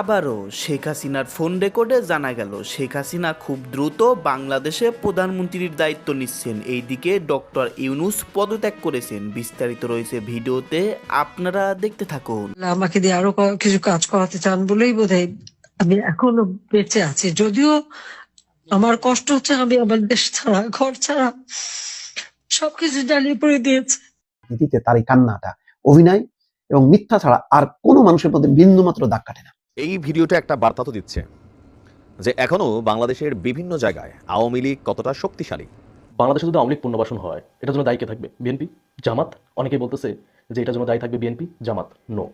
আবারও শেখ হাসিনার ফোন রেকর্ডে জানা গেল শেখ হাসিনা খুব দ্রুত বাংলাদেশে প্রধানমন্ত্রীর দায়িত্ব নিচ্ছেন। এইদিকে ডক্টর ইউনুস পদত্যাগ করেছেন। বিস্তারিত রয়েছে ভিডিওতে আপনারা দেখতে থাকুন। আমাকে দিয়ে আরও কিছু কাজ করাতে চান বলেই বোধহয় আমি এখনও বেঁচে আছি। যদিও আমার কষ্ট হচ্ছে আমি আমার দেশ ছাড়া ঘর ছাড়া সবকিছু জ্বালিয়ে পড়ে দিয়েছে। দিতে তার এই কান্নাটা অভিনয় এবং মিথ্যা ছাড়া আর কোনো মানুষের মধ্যে বিন্দু মাত্র দাগ কাটে না। এই ভিডিওটা একটা বার্তা তো দিচ্ছে যে এখনও বাংলাদেশের বিভিন্ন জায়গায় আওয়ামী লীগ কতটা শক্তিশালী? বাংলাদেশে যদি আওয়ামী লীগ পুনর্বাসন হয়, এটার জন্য দায়ী কে থাকবে? বিএনপি? জামাত? অনেকেই বলতেছে যে এটার জন্য দায়ী থাকবে বিএনপি, জামাত। নো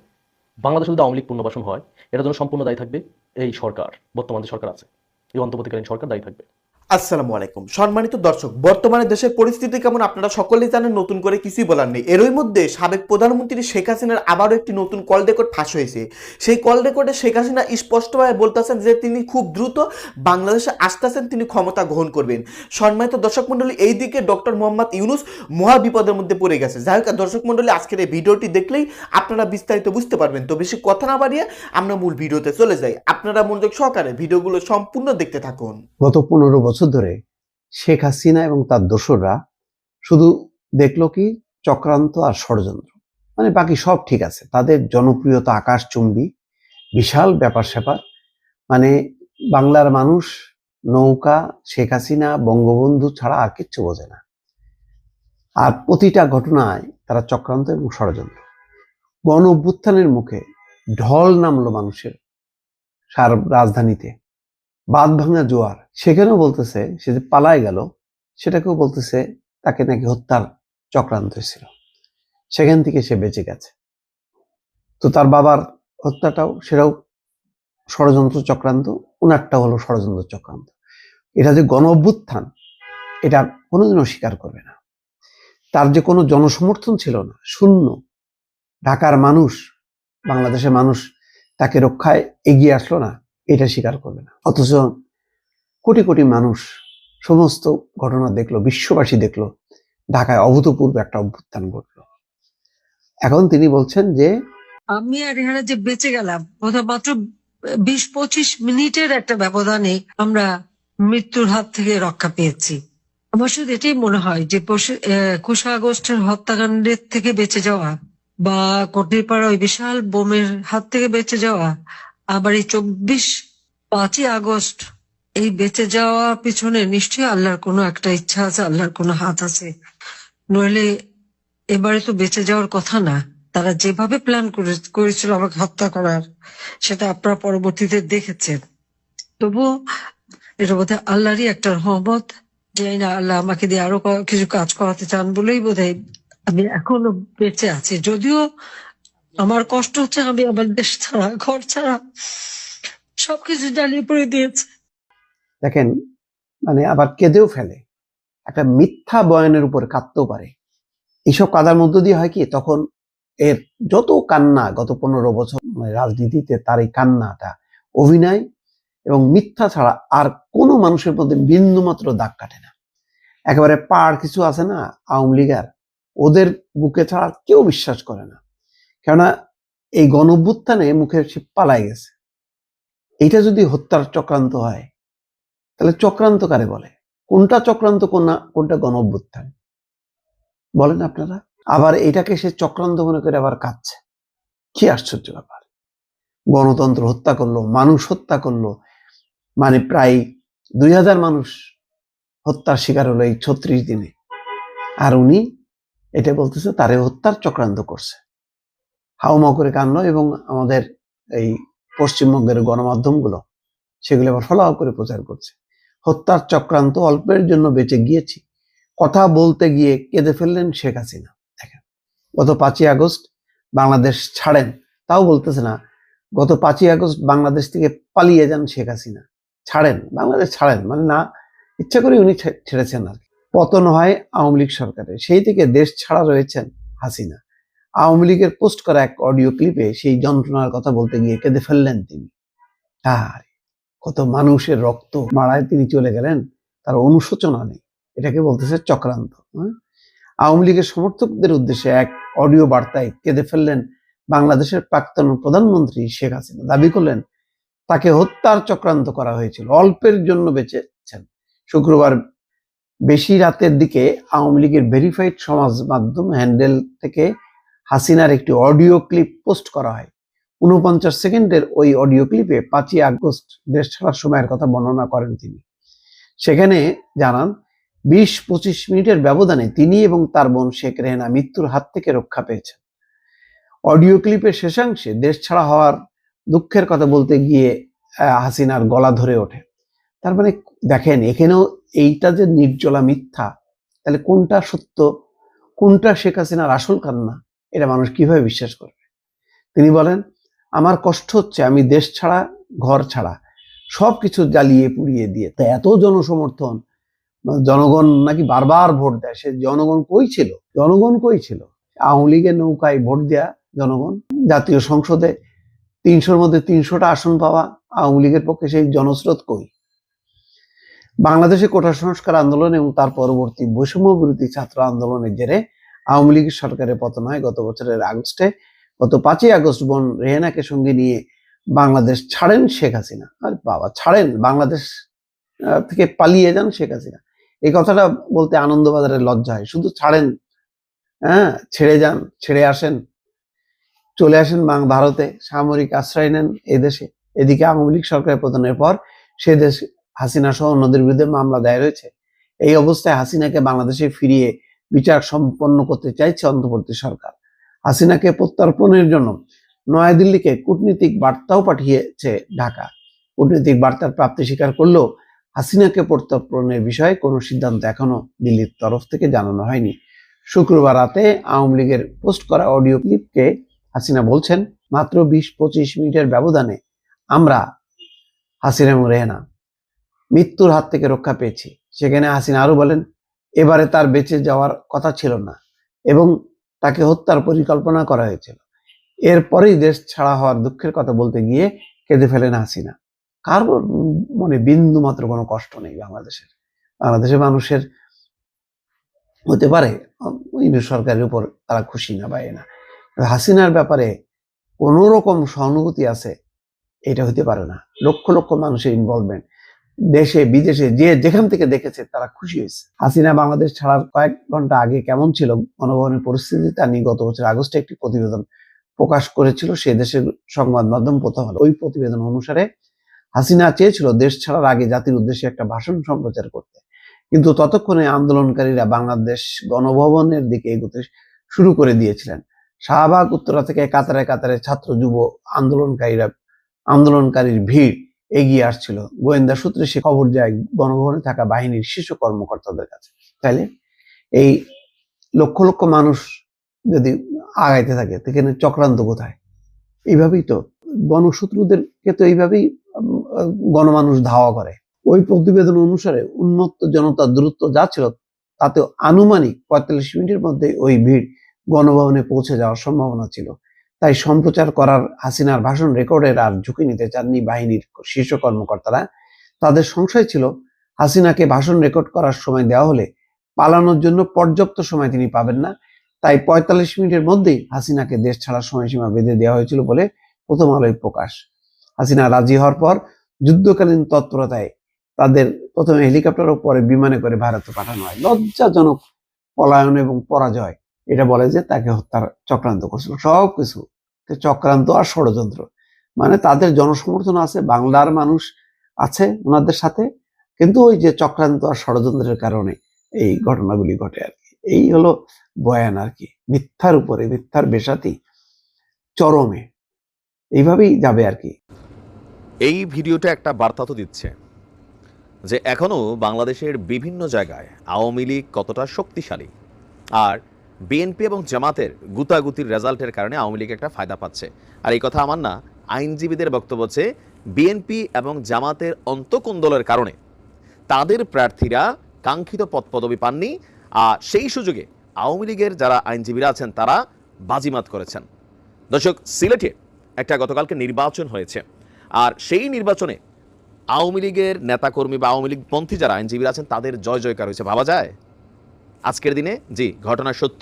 বাংলাদেশে যদি আওয়ামী লীগ পুনর্বাসন হয়, এটার জন্য সম্পূর্ণ দায়ী থাকবে এই সরকার, বর্তমান যে সরকার আছে। এই অন্তর্বর্তীকালীন সরকার দায়ী থাকবে। আসসালামু আলাইকুম। সম্মানিত দর্শক, বর্তমানে দেশের পরিস্থিতি কেমন আপনারা সকলেই জানেন, নতুন করে কিছুই বলার নেই। এরই মধ্যে সাবেক প্রধানমন্ত্রী শেখ হাসিনার আবারও একটি নতুন কল রেকর্ড ফাঁস হয়েছে। সেই কল রেকর্ডে শেখ হাসিনা স্পষ্টভাবে বলতেছেন যে তিনি খুব দ্রুত বাংলাদেশে আসতেছেন, তিনি ক্ষমতা গ্রহণ করবেন। সম্মানিত দর্শক মণ্ডলী, এই দিকে ডক্টর মোহাম্মদ ইউনুস মহা বিপদের মধ্যে পড়ে গেছে। যাই হোক, দর্শক মণ্ডলী, আজকের এই ভিডিওটি দেখলেই আপনারা বিস্তারিত বুঝতে পারবেন। তো বেশি কথা না বাড়িয়ে আমরা মূল ভিডিওতে চলে যাই। আপনারা মনোযোগ সহকারে ভিডিওগুলো সম্পূর্ণ দেখতে থাকুন। গত পনেরো বছর ধরে শেখ হাসিনা এবং তার দোসররা শুধু দেখল কি চক্রান্ত আর ষড়যন্ত্র। মানে বাকি সব ঠিক আছে। তাদের জনপ্রিয়তা আকাশচুম্বী, বিশাল ব্যাপার স্যাপার মানে বাংলার মানুষ নৌকা, শেখ হাসিনা, বঙ্গবন্ধু ছাড়া আর কিচ্ছু বোঝে না। আর প্রতিটা ঘটনায় তারা চক্রান্ত এবং ষড়যন্ত্র। গণ অভ্যুত্থানের মুখে ঢল নামলো মানুষের সার রাজধানীতে। বাঁধ ভাঙা জোয়ার সেখানেও বলতেছে, সে যে পালায় গেল, সেটাকেও বলতেছে তাকে নাকি হত্যার চক্রান্ত ছিল সেখান থেকে সে বেঁচে গেছে। তো তার বাবার হত্যাটাও, সেটাও ষড়যন্ত্র চক্রান্ত ওনারটা হলো ষড়যন্ত্র চক্রান্ত। এটা যে গণ অভ্যুত্থান এটা কোনোদিনও স্বীকার করবে না। তার যে কোনো জনসমর্থন ছিল না, শূন্য। ঢাকার মানুষ, বাংলাদেশের মানুষ তাকে রক্ষায় এগিয়ে আসলো না। এটা স্বীকার করবে না। অথচ কোটি কোটি মানুষ সমস্ত ঘটনা দেখল, বিশ্ববাসী দেখল, ঢাকায় অভূতপূর্ব একটা অভ্যুত্থান ঘটলো। এখন তিনি বলছেন যে, আমি আর এখানে যে বেঁচে গেলাম মাত্র বিশ পঁচিশ মিনিটের একটা ব্যবধানে আমরা মৃত্যুর হাত থেকে রক্ষা পেয়েছি। আমার শুধু এটাই মনে হয় যে একুশে আগস্টের হত্যাকাণ্ডের থেকে বেঁচে যাওয়া বা কটিপাড়া ওই বিশাল বোমের হাত থেকে বেঁচে যাওয়া আবার এই চব্বিশ পাঁচই আগস্ট, এই বেঁচে যাওয়া পিছনে নিশ্চয়ই আল্লাহর কোনো একটা ইচ্ছা আছে, আল্লাহর কোনো হাত আছে। নইলে এবারে তো বেঁচে যাওয়ার কথা না। তারা যেভাবে প্ল্যান করেছিল আমাকে হত্যা করার, সেটা আপনারা পরবর্তীতে দেখেছেন। তবুও এটা বোধহয় আল্লাহরই একটা রহমত, যে না আল্লাহ আমাকে দিয়ে আরও কিছু কাজ করাতে চান বলেই বোধহয় আমি এখনও বেঁচে আছি। যদিও আমার কষ্ট হচ্ছে, আমি আমার দেশ ছাড়া, ঘর ছাড়া, সবকিছু জ্বালিয়ে পড়ে দিয়েছে। দেখেন মানে আবার কেঁদেও ফেলে। একটা মিথ্যা বয়ানের উপর কাঁদতেও পারে। এইসব কাদার মধ্য দিয়ে হয় কি, তখন এর যত কান্না, গত পনেরো বছর মানে রাজনীতিতে তার এই কান্নাটা, অভিনয় এবং মিথ্যা ছাড়া আর কোনো মানুষের মধ্যে বিন্দু মাত্র দাগ কাটে না। একেবারে পার কিছু আছে না, আওয়ামী লীগার, ওদের বুকে ছাড়া কেউ বিশ্বাস করে না। কেননা এই গণ অভ্যুত্থানে মুখে সে পালাই গেছে। এইটা যদি হত্যার চক্রান্ত হয়, তাহলে চক্রান্ত কারে বলে? কোনটা চক্রান্ত, কোনটা কোনটা গণ অভ্যুত্থান বলেন আপনারা। আবার এটাকে সে চক্রান্ত মনে করে আবার কাঁদছে। কি আশ্চর্য ব্যাপার। গণতন্ত্র হত্যা করল, মানুষ হত্যা করল। মানে প্রায় দুই হাজার মানুষ হত্যার শিকার হলো এই ছত্রিশ দিনে। আর উনি এটা বলতেছে, তারে হত্যার চক্রান্ত করছে। হাউমাউ করে কানলো এবং আমাদের এই পশ্চিমবঙ্গের গণমাধ্যমগুলো সেগুলো আবার ফলাও করে প্রচার করছে। হত্যার চক্রান্ত অল্পের জন্য বেঁচে গিয়েছি। কথা বলতে গিয়ে কেঁদে ফেললেন শেখ হাসিনা। দেখেন, গত পাঁচই আগস্ট বাংলাদেশ ছাড়েন, তাও বলতেছে না। গত পাঁচই আগস্ট বাংলাদেশ থেকে পালিয়ে যান শেখ হাসিনা। ছাড়েন, বাংলাদেশ ছাড়েন মানে না, ইচ্ছা করে উনি ছেড়েছেন আর। পতন হয় আওয়ামী লীগ সরকারের। সেই থেকে দেশ ছাড়া রয়েছেন হাসিনা। আওয়ামী লীগের পোস্ট করা এক অডিও ক্লিপে সেই যন্ত্রণার কথা বলতে গিয়ে কেঁদে ফেললেন তিনি। আর কত মানুষের রক্ত মারায় তিনি চলে গেলেন, তার অনুশোচনা নেই। এটাকে বলতেছে চক্রান্ত হ্যাঁ? আওয়ামী লীগের সমর্থকদের উদ্দেশ্যে এক অডিও বার্তায় কেঁদে ফেললেন বাংলাদেশের প্রাক্তন প্রধানমন্ত্রী শেখ হাসিনা। দাবি করলেন, তাকে হত্যার চক্রান্ত করা হয়েছিল, অল্পের জন্য বেঁচেছেন শুক্রবার বেশি রাতের দিকে আওয়ামী লীগের ভেরিফাইড সমাজ মাধ্যম হ্যান্ডেল থেকে হাসিনার একটি অডিও ক্লিপ পোস্ট করা হয়। উনপঞ্চাশ সেকেন্ডের ওই অডিও ক্লিপে পাঁচই আগস্ট দেশ ছাড়ার সময়ের কথা বর্ণনা করেন তিনি। সেখানে জানান, বিশ পঁচিশ মিনিটের ব্যবধানে তিনি এবং তার বোন শেখ রেহেনা মৃত্যুর হাত থেকে রক্ষা পেয়েছেন। অডিও ক্লিপের শেষাংশে দেশ ছাড়া হওয়ার দুঃখের কথা বলতে গিয়ে হাসিনার গলা ধরে ওঠে। তার মানে দেখেন, এখানেও এইটা যে নির্জলা মিথ্যা, তাহলে কোনটা সত্য, কোনটা শেখ হাসিনার আসল কান্না? এটা মানুষ কীভাবে বিশ্বাস করবে? তিনি বলেন, আমার কষ্ট হচ্ছে, আমি দেশ ছাড়া, ঘর ছাড়া, সবকিছু জ্বালিয়ে পুড়িয়ে দিয়ে। তা এত জনসমর্থন জনগণ নাকি বারবার ভোট দেয়, সে জনগণ কই ছিল? জনগণ কই ছিল? আওয়ামী লীগের নৌকায় ভোট দেয়া জনগণ, জাতীয় সংসদে তিনশোর মধ্যে তিনশোটা আসন পাওয়া আওয়ামী লীগের পক্ষে সেই জনস্রোত কই? বাংলাদেশে কোটা সংস্কার আন্দোলন এবং তার পরবর্তী বৈষম্য বিরোধী ছাত্র আন্দোলনের জেরে আওয়ামী লীগের সরকারের পতন হয় গত বছরের আগস্টে, গত পাঁচই আগস্ট বোন রেহেনাকে সঙ্গে নিয়ে বাংলাদেশ ছাড়েন শেখ হাসিনা। আর বাবা, ছাড়েন, বাংলাদেশ থেকে পালিয়ে যান শেখ হাসিনা। এই কথাটা বলতে আনন্দবাজারের লজ্জা হয়। শুধু ছাড়েন হ্যাঁ ছেড়ে যান, ছেড়ে আসেন, চলে আসেন বাং- ভারতে, সামরিক আশ্রয় নেন এদেশে এদিকে আওয়ামী লীগ সরকারের পতনের পর সে দেশ হাসিনা সহ অন্যদের বিরুদ্ধে মামলা দায়ের হয়েছে। এই অবস্থায় হাসিনাকে বাংলাদেশে ফিরিয়ে বিচার সম্পন্ন করতে চাইছে অন্তর্বর্তী সরকার। হাসিনাকে প্রত্যর্পণের জন্য নয়াদিল্লিকে কূটনীতিক বার্তাও পাঠিয়েছে ঢাকা। কূটনীতিক বার্তার প্রাপ্তি স্বীকার করলেও হাসিনাকে প্রত্যর্পণের বিষয়ে কোনো সিদ্ধান্ত এখনও দিল্লির তরফ থেকে জানানো হয়নি। শুক্রবার রাতে আওয়ামী লীগের পোস্ট করা অডিও ক্লিপকে হাসিনা বলছেন, মাত্র বিশ পঁচিশ মিনিটের ব্যবধানে আমরা হাসিনা রেহেনা মৃত্যুর হাত থেকে রক্ষা পেয়েছি। সেখানে হাসিনা আরও বলেন এবারে তার বেঁচে যাওয়ার কথা ছিল না এবং তাকে হত্যার পরিকল্পনা করা হয়েছিল। এরপরেই দেশ ছাড়া হওয়ার দুঃখের কথা বলতে গিয়ে কেঁদে ফেলেন হাসিনা। কার মনে বিন্দু মাত্র কোনো কষ্ট নেই বাংলাদেশের। বাংলাদেশের মানুষের হতে পারে, ইন্দু সরকারের উপর তারা খুশি না বা না। হাসিনার ব্যাপারে কোনো রকম সহানুভূতি আছে, এটা হতে পারে না। লক্ষ লক্ষ মানুষের ইনভলভমেন্ট দেশে, বিদেশে, যে যেখান থেকে দেখেছে তারা খুশি হয়েছে। হাসিনা বাংলাদেশ ছাড়ার কয়েক ঘণ্টা আগে কেমন ছিল গণভবনের পরিস্থিতি, তা নিয়ে গত বছর আগস্টে একটি প্রতিবেদন প্রকাশ করেছিল, সে দেশের সংবাদ মাধ্যম প্রথম হলো ওই প্রতিবেদন অনুসারে, হাসিনা চেয়েছিল দেশ ছাড়ার আগে জাতির উদ্দেশ্যে একটা ভাষণ সম্প্রচার করতে। কিন্তু ততক্ষণে আন্দোলনকারীরা বাংলাদেশ গণভবনের দিকে এগোতে শুরু করে দিয়েছিলেন। শাহবাগ, উত্তরা থেকে কাতারে কাতারে ছাত্র যুব আন্দোলনকারীরা, আন্দোলনকারীর ভিড় এগিয়ে আসছিল। গোয়েন্দা সূত্রে সে খবর যায় গণভবনে থাকা বাহিনীর শীর্ষ কর্মকর্তাদের কাছে। তাইলে এই লক্ষ লক্ষ মানুষ যদি আগাইতে থাকে সেখানে চক্রান্ত কোথায়? এইভাবেই তো গণশত্রুদেরকে তো এইভাবেই গণমানুষ ধাওয়া করে। ওই প্রতিবেদন অনুসারে উন্মত্ত জনতার দূরত্ব যা ছিল তাতে আনুমানিক পঁয়তাল্লিশ মিনিটের মধ্যে ওই ভিড় গণভবনে পৌঁছে যাওয়ার সম্ভাবনা ছিল। তাই সম্প্রচার করার হাসিনার ভাষণ রেকর্ডের আর ঝুঁকি নিতে চাননি বাহিনীর শীর্ষ কর্মকর্তারা। তাদের সংশয় ছিল, হাসিনাকে ভাষণ রেকর্ড করার সময় দেওয়া হলে পালানোর জন্য পর্যাপ্ত সময় তিনি পাবেন না। তাই পঁয়তাল্লিশ মিনিটের মধ্যেই হাসিনাকে দেশ ছাড়ার সময়সীমা বেঁধে দেওয়া হয়েছিল বলে প্রথম আলোয় প্রকাশ। হাসিনা রাজি হওয়ার পর যুদ্ধকালীন তৎপরতায় তাদের প্রথমে হেলিকপ্টার ও পরে বিমানে করে ভারতে পাঠানো হয়। লজ্জাজনক পলায়ন এবং পরাজয়। এটা বলে যে তাকে হত্যার চক্রান্ত করছিল। সব কিছু চক্রান্ত আর ষড়যন্ত্র। মানে তাদের জনসমর্থন আছে, বাংলার মানুষ আছে ওনাদের সাথে, কিন্তু ওই যে চক্রান্ত আর ষড়যন্ত্রের কারণে এই ঘটনাগুলি ঘটে আর কি। এই হলো বয়ান আর কি। মিথ্যার উপরে, মিথ্যার বেসাতি চরমে। এইভাবেই যাবে আর কি। এই ভিডিওটা একটা বার্তা তো দিচ্ছে যে এখনও বাংলাদেশের বিভিন্ন জায়গায় আওয়ামী লীগ কতটা শক্তিশালী। আর বিএনপি এবং জামাতের গুতাগুতির রেজাল্টের কারণে আওয়ামী লীগ একটা ফায়দা পাচ্ছে। আর এই কথা আমার না, আইনজীবীদের বক্তব্য হচ্ছে, বিএনপি এবং জামাতের অন্তকোন্দলের কারণে। তাদের প্রার্থীরা কাঙ্ক্ষিত পদ পদবি পাননি, আর সেই সুযোগে আওয়ামী লীগের যারা আইনজীবীরা আছেন, তারা বাজিমাত করেছেন। দর্শক, সিলেটে একটা গতকালকে নির্বাচন হয়েছে, আর সেই নির্বাচনে আওয়ামী লীগের নেতাকর্মী বা আওয়ামী লীগ পন্থী যারা আইনজীবীরা আছেন, তাদের জয় জয়কার হয়েছে, ভাবা যায়? আজকের দিনে, জি, ঘটনা সত্য।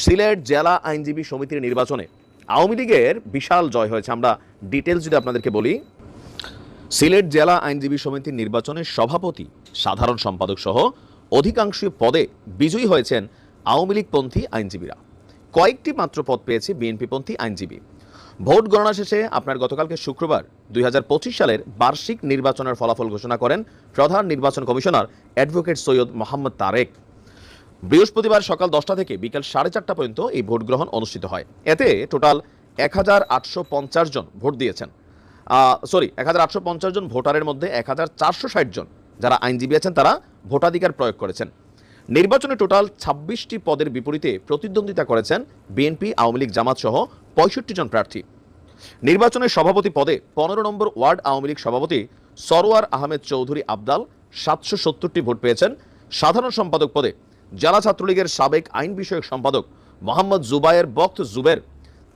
সিলেট জেলা আইনজীবী সমিতির নির্বাচনে আওয়ামী লীগের বিশাল জয় হয়েছে। আমরা ডিটেলস যদি আপনাদেরকে বলি, সিলেট জেলা আইনজীবী সমিতির নির্বাচনে সভাপতি, সাধারণ সম্পাদক সহ অধিকাংশ পদে বিজয়ী হয়েছেন আওয়ামী লীগপন্থী আইনজীবীরা। কয়েকটি মাত্র পদ পেয়েছে বিএনপিপন্থী আইনজীবী। ভোট গণনা শেষে আপনার গতকালকে শুক্রবার দুই হাজার পঁচিশ সালের বার্ষিক নির্বাচনের ফলাফল ঘোষণা করেন প্রধান নির্বাচন কমিশনার অ্যাডভোকেট সৈয়দ মোহাম্মদ তারেক। বৃহস্পতিবার সকাল দশটা থেকে বিকাল সাড়ে চারটা পর্যন্ত এই ভোট গ্রহণ অনুষ্ঠিত হয়। এতে টোটাল এক হাজার আটশো পঞ্চাশ জন ভোট দিয়েছেন। সরি এক হাজার আটশো পঞ্চাশ জন ভোটারের মধ্যে এক হাজার চারশো ষাট জন যারা আইনজীবী আছেন, তারা ভোটাধিকার প্রয়োগ করেছেন। নির্বাচনে টোটাল ছাব্বিশটি পদের বিপরীতে প্রতিদ্বন্দ্বিতা করেছেন বিএনপি, আওয়ামী লীগ, জামাত সহ পঁয়ষট্টি জন প্রার্থী। নির্বাচনের সভাপতি পদে পনেরো নম্বর ওয়ার্ড আওয়ামী লীগ সভাপতি সরোয়ার আহমেদ চৌধুরী আবদাল সাতশো সত্তরটি ভোট পেয়েছেন। সাধারণ সম্পাদক পদে জেলা ছাত্রলীগের সাবেক আইন বিষয়ক সম্পাদক মোহাম্মদ জুবায়ের বক্ত জুবের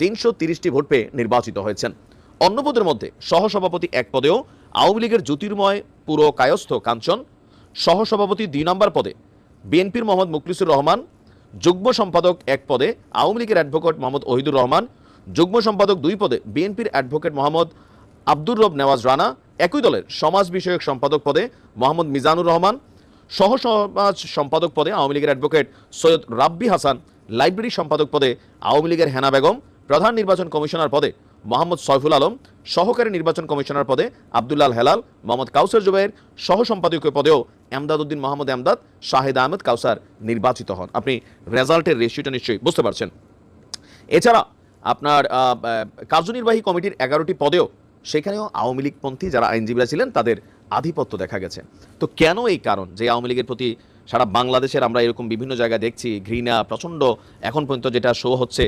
তিনশো তিরিশটি ভোট পেয়ে নির্বাচিত হয়েছেন। অন্য পদের মধ্যে সহসভাপতি এক পদেও আওয়ামী লীগের জ্যোতির্ময় পুরো কায়স্থ কাঞ্চন, সহসভাপতি দুই নম্বর পদে বিএনপির মোহাম্মদ মুখলিসুর রহমান, যুগ্ম সম্পাদক এক পদে আওয়ামী লীগের অ্যাডভোকেট মোহাম্মদ ওহিদুর রহমান, যুগ্ম সম্পাদক দুই পদে বিএনপির অ্যাডভোকেট মোহাম্মদ আব্দুর রব নেওয়াজ রানা, একই দলের সমাজ বিষয়ক সম্পাদক পদে মোহাম্মদ মিজানুর রহমান সহ সমাজ সম্পাদক পদে আওয়ামী লীগের অ্যাডভোকেট সৈয়দ রাব্বি হাসান, লাইব্রেরি সম্পাদক পদে আওয়ামী লীগের হেনা বেগম, প্রধান নির্বাচন কমিশনার পদে মোহাম্মদ সয়ফুল আলম, সহকারী নির্বাচন কমিশনার পদে আবদুল্লাল হেলাল, মোহাম্মদ কাউসার জুবাইর সহ সম্পাদকীয় পদেও এমদাদ উদ্দিন মোহাম্মদ এমদাদ, শাহেদ আহমেদ কাউসার নির্বাচিত হন। আপনি রেজাল্টের রেশিওটা নিশ্চয়ই বুঝতে পারছেন। এছাড়া আপনার কার্যনির্বাহী কমিটির এগারোটি পদেও সেখানেও আওয়ামী লীগপন্থী যারা আইনজীবীরা ছিলেন, তাদের আধিপত্য দেখা গেছে। তো কেন এই কারণ যে আওয়ামী লীগের প্রতি সারা বাংলাদেশের আমরা এরকম বিভিন্ন জায়গায় দেখছি, ঘৃণা, প্রচণ্ড এখন পর্যন্ত যেটা শো হচ্ছে,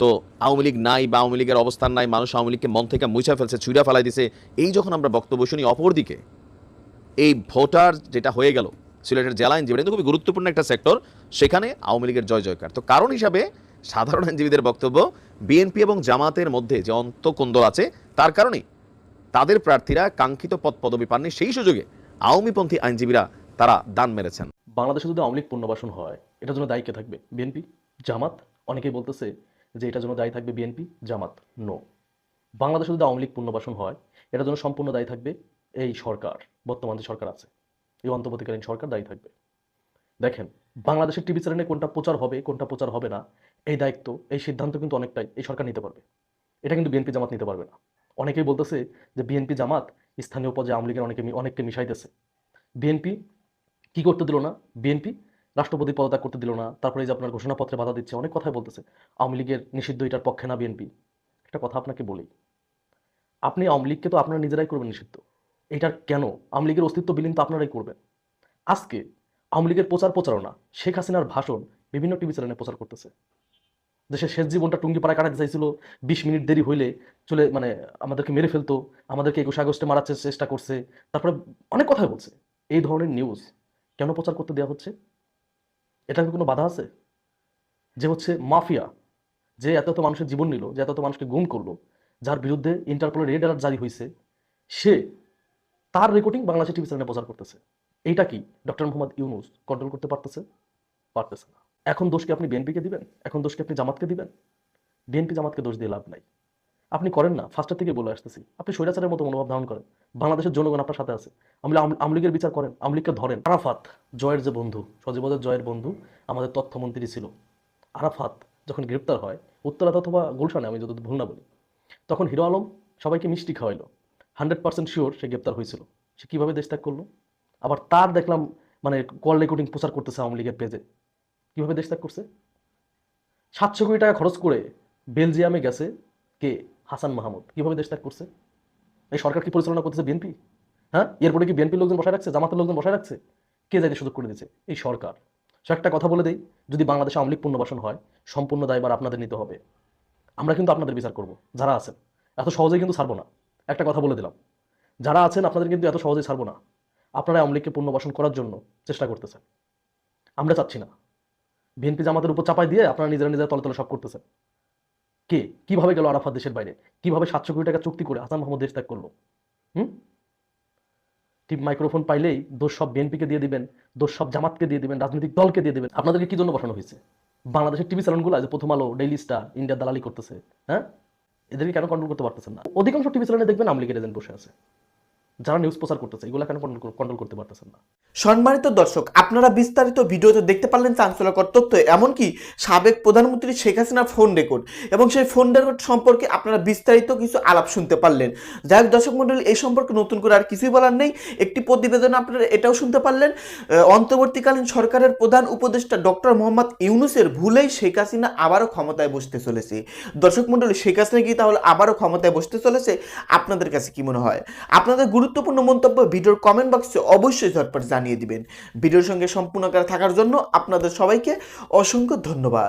তো আওয়ামী লীগ নাই বা আওয়ামী লীগের অবস্থান নাই, মানুষ আওয়ামী লীগকে মন থেকে মুছা ফেলছে, ছুঁড়া ফেলাই দিছে, এই যখন আমরা বক্তব্য শুনি অপরদিকে, এই ভোটার যেটা হয়ে গেল, সিলেটের জেলা আইনজীবী, এটা খুবই গুরুত্বপূর্ণ একটা সেক্টর সেখানে আওয়ামী লীগের জয় জয়কার। তো কারণ হিসাবে সাধারণ আইনজীবীদের বক্তব্য, বিএনপি এবং জামাতের মধ্যে যে অন্তকোন্দল আছে, তার কারণেই তাদের প্রার্থীরা কাঙ্ক্ষিত পদ পদবি পাননি। সেই সুযোগে আওয়ামীপন্থী আইনজীবীরা তারা দান মেরেছেন। বাংলাদেশে যদি আওয়ামী লীগ পুনর্বাসন হয়, এটার জন্য দায়ী কে থাকবে? বিএনপি? জামাত? অনেকেই বলতেছে যে এটার জন্য দায়ী থাকবে বিএনপি, জামাত। নো বাংলাদেশে যদি আওয়ামী লীগ পুনর্বাসন হয়, এটার জন্য সম্পূর্ণ দায়ী থাকবে এই সরকার। বর্তমান যে সরকার আছে, এই অন্তর্বর্তীকালীন সরকার দায়ী থাকবে। দেখেন, বাংলাদেশের টিভি চ্যানেলে কোনটা প্রচার হবে, কোনটা প্রচার হবে না, এই দায়িত্ব, এই সিদ্ধান্ত কিন্তু অনেকটাই এই সরকার নিতে পারবে। এটা কিন্তু বিএনপি, জামাত নিতে পারবে না। অনেকেই বলতেছে যে বিএনপি জামাত স্থানীয় পর্যায়ে আওয়ামী লীগের অনেকে অনেককে মিশাইতেছে। বিএনপি কি করতে দিল না? বিএনপি রাষ্ট্রপতি পদত্যাগ করতে দিল না, তারপরে এই যে আপনার ঘোষণাপত্রে বাধা দিচ্ছে, অনেক কথাই বলতেছে। আওয়ামী লীগের নিষিদ্ধ এটার পক্ষে না বিএনপি। একটা কথা আপনাকে বলি, আপনি আওয়ামী লীগকে তো আপনারা নিজেরাই করবেন নিষিদ্ধ। এটার কেন? আওয়ামী লীগের অস্তিত্ব বিলীন তো আপনারাই করবেন। আজকে আওয়ামী লীগের প্রচার প্রচারণা, শেখ হাসিনার ভাষণ বিভিন্ন টিভি চ্যানেলে প্রচার করতেছে। দেশের শেষ জীবনটা টুঙ্গি পাড়ায় কাটাতে চাইছিল, বিশ মিনিট দেরি হইলে চলে মানে আমাদেরকে মেরে ফেলতো, আমাদেরকে একুশে আগস্টে মারার চেষ্টা করছে। তারপরে অনেক কথাই বলছে। এই ধরনের নিউজ কেন প্রচার করতে দেওয়া হচ্ছে? এটা কোনো বাধা আছে? যে হচ্ছে মাফিয়া, যে এত এত মানুষের জীবন নিল, যে এত এত মানুষকে গুম করল, যার বিরুদ্ধে ইন্টারপোলের রেড অ্যালার্ট জারি হয়েছে সে তার রেকর্ডিং বাংলাদেশের টিভি চ্যানেলে প্রচার করতেছে। এইটা কি? ডক্টর মোহাম্মদ ইউনুস কন্ট্রোল করতে পারতেছে? পারতেছে না। এখন দোষ কি আপনি বিএনপিকে দিবেন? এখন দোষ কি আপনি জামাতকে দিবেন? বিএনপি জামাতকে দোষ দিয়ে লাভ নাই। আপনি করেন না ফার্স্টের থেকে বলে আসতেছি। আপনি স্বৈরাচারের মতো মনোভাব ধারণ করেন। বাংলাদেশের জনগণ আপনার সাথে আছে। আমি আওয়ামী লীগের বিচার করেন, আওয়ামী লীগকে ধরেন। আরাফাত জয়ের যে বন্ধু, সজীবদের জয়ের বন্ধু, আমাদের তথ্যমন্ত্রী ছিল। আরাফাত যখন গ্রেপ্তার হয়, উত্তরাত অথবা গুলশানে, আমি যদি ভুল না বলি, তখন হিরো আলম সবাইকে মিষ্টি খাওয়াইলো। হান্ড্রেড পার্সেন্ট শিওর সে গ্রেপ্তার হয়েছিল। সে কীভাবে দেশ ত্যাগ করল? আবার তার দেখলাম মানে কল রেকর্ডিং প্রচার করতেছে আওয়ামী লীগের পেজে কীভাবে দেশ ত্যাগ করছে? সাতশো কোটি টাকা খরচ করে বেলজিয়ামে গেছে কে? হাসান মাহমুদ। কীভাবে দেশ ত্যাগ করছে? এই সরকার কি পরিচালনা করতেছে বিএনপি? হ্যাঁ? এরপরে কি বিএনপির লোকজন বসায় রাখছে? জামাতের লোকজন বসায় রাখছে? কে যাইতে সুযোগ করে দিচ্ছে এই সরকার। সে একটা কথা বলে দেই, যদি বাংলাদেশে আওয়ামী লীগ পুনর্বাসন হয়, সম্পূর্ণ দায়বার আপনাদের নিতে হবে। আমরা কিন্তু আপনাদের বিচার করব, যারা আছেন। এত সহজেই কিন্তু ছাড়বো না। একটা কথা বলে দিলাম। যারা আছেন, আপনাদের কিন্তু এত সহজেই ছাড়বো না। আপনারা আওয়ামী লীগকে পুনর্বাসন করার জন্য চেষ্টা করতেছেন। আমরা চাচ্ছি না। বিএনপি জামাতের উপর চাপাই দিয়ে আপনারা নিজেরা নিজেরা তলে তলে সব করতেছেন। কে? কীভাবে গেল আরাফাত দেশের বাইরে? কীভাবে সাতশো কোটি টাকা চুক্তি করে হাসান মোহাম্মদ দেশ ত্যাগ করল? হুম? টিপ মাইক্রোফোন পাইলেই দোষ সব বিএনপিকে দিয়ে দিবেন, দোষ সব জামাতকে দিয়ে দিবেন, রাজনৈতিক দলকে দিয়ে দিবেন। আপনাদেরকে কি জন্য বসানো হয়েছে? বাংলাদেশের টিভি চ্যানেলগুলো যে প্রথম আলো ডেইলি স্টার ইন্ডিয়া দালালি করতেছে হ্যাঁ? এদেরকে কেন কন্ট্রোল করতে পারতেছেন না? অধিকাংশ টিভি চ্যানেলে দেখবেন আওয়ামী লীগের এজেন্ট বসে আছে। যারা নিউজ প্রচার করতেছে, এগুলো কেন কন্ট্রোল করতে পারতেছেন না? সম্মানিত দর্শক, আপনারা বিস্তারিত ভিডিওতে দেখতে পারলেন চাঞ্চল্যকর তথ্য এমনকি সাবেক প্রধানমন্ত্রী শেখ হাসিনার ফোন রেকর্ড এবং সেই ফোন রেকর্ড সম্পর্কে আপনারা বিস্তারিত কিছু আলাপ শুনতে পারলেন। যাই হোক, দর্শক মন্ডলী এই সম্পর্কে নতুন করে আর কিছুই বলার নেই। একটি প্রতিবেদন আপনারা এটাও শুনতে পারলেন। অন্তর্বর্তীকালীন সরকারের প্রধান উপদেষ্টা ডক্টর মোহাম্মদ ইউনুসের ভুলেই শেখ হাসিনা আবারও ক্ষমতায় বসতে চলেছে। দর্শক মন্ডলী শেখ হাসিনা কি তাহলে আবারও ক্ষমতায় বসতে চলেছে? আপনাদের কাছে কি মনে হয়? আপনাদের গুরুত্বপূর্ণ মন্তব্য ভিডিওর কমেন্ট বক্সে অবশ্যই ঝটপট জানিয়ে দিবেন। ভিডিওর সঙ্গে সম্পূর্ণ করে থাকার জন্য আপনাদের সবাইকে অসংখ্য ধন্যবাদ।